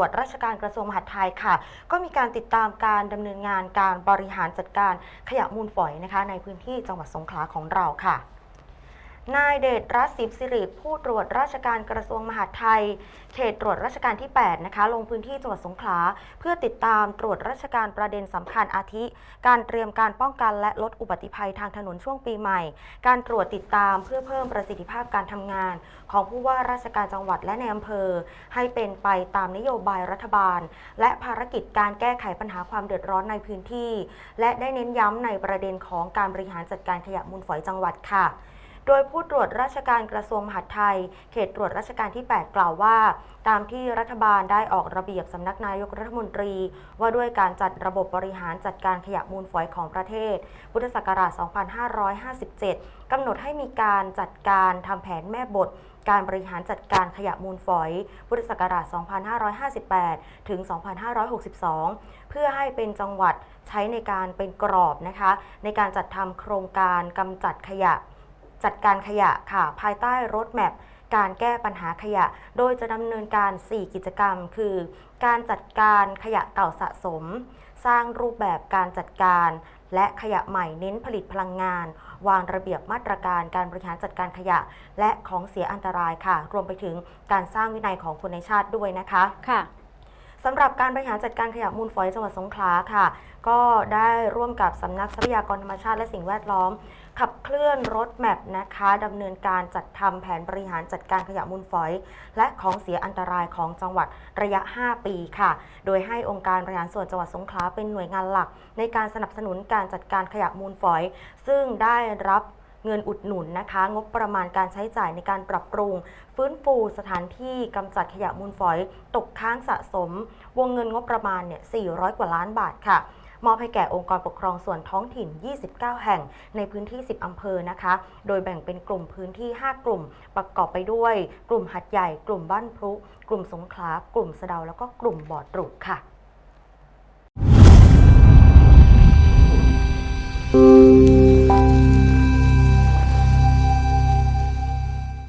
วจราชการกระทรวงมหาดไทยค่ะ ก็มีการติดตามการดำเนินงานการบริหารจัดการขยะมูลฝอยนะคะ ในพื้นที่จังหวัดสงขลาของเราค่ะ นายเดชรัตน์สิบสิริ ผู้ตรวจราชการกระทรวงมหาดไทย เขตตรวจราชการที่ 8 นะคะ ลงพื้นที่จังหวัดสงขลา เพื่อติดตามตรวจราชการประเด็นสำคัญอาทิ การเตรียมการป้องกันและลดอุบัติภัยทางถนนช่วงปีใหม่ การตรวจติดตามเพื่อเพิ่มประสิทธิภาพการทำงาน ของผู้ว่าราชการจังหวัดและในอำเภอ ให้เป็นไปตามนโยบายรัฐบาล และภารกิจการแก้ไขปัญหาความเดือดร้อนในพื้นที่ และได้เน้นย้ำในประเด็นของการบริหารจัดการขยะมูลฝอยจังหวัดค่ะ โดยผู้ตรวจราชการกระทรวงมหาดไทย เขตตรวจราชการที่ 8 กล่าวว่า ตามที่รัฐบาลได้ออกระเบียบสำนักนายกรัฐมนตรี ว่าด้วยการจัดระบบบริหารจัดการขยะมูลฝอยของประเทศ พุทธศักราช 2557 กำหนดให้มีการจัดการทำแผนแม่บทการบริหารจัดการขยะมูลฝอย พุทธศักราช 2558 ถึง 2562 เพื่อให้เป็นจังหวัดใช้ในการเป็นกรอบนะคะ ในการจัดทำโครงการกำจัดขยะ จัดการขยะค่ะ ภายใต้รถแมพการแก้ปัญหาขยะ โดยจะดำเนินการ 4 กิจกรรม คือ การจัดการขยะเก่าสะสม สร้างรูปแบบการจัดการ และขยะใหม่เน้นผลิตพลังงาน วางระเบียบมาตรการการบริหารจัดการขยะ และของเสียอันตรายค่ะ รวมไปถึงการสร้างวินัยของคนในชาติด้วยนะคะ ค่ะ สำหรับการบริหารจัดการขยะมูลฝอยจังหวัดสงขลาค่ะ ก็ได้ร่วมกับสำนักทรัพยากรธรรมชาติและสิ่งแวดล้อม ขับเคลื่อนรถแมพนะคะดำเนินการจัดทำแผนบริหารจัดการขยะมูลฝอย และของเสียอันตรายของจังหวัดระยะ 5 ปีค่ะ โดยให้องค์การบริหารส่วนจังหวัดสงขลาเป็นหน่วยงานหลัก ในการสนับสนุนการจัดการขยะมูลฝอย ซึ่งได้รับ เงินอุดหนุนนะคะ งบประมาณการใช้จ่ายในการปรับปรุง ฟื้นฟูสถานที่กำจัดขยะมูลฝอย ตกค้างสะสม วงเงินงบประมาณเนี่ย 400 กว่าล้านบาทค่ะมอบให้แก่องค์กรปกครองส่วนท้องถิ่น 29 แห่งในพื้นที่ 10 อำเภอนะคะ โดยแบ่งเป็นกลุ่มพื้นที่ 5 กลุ่ม ประกอบไปด้วย กลุ่มหัดใหญ่ กลุ่มบ้านพลุ กลุ่มสงขลา กลุ่มสะเดา แล้วก็กลุ่มบ่อตรุกค่ะ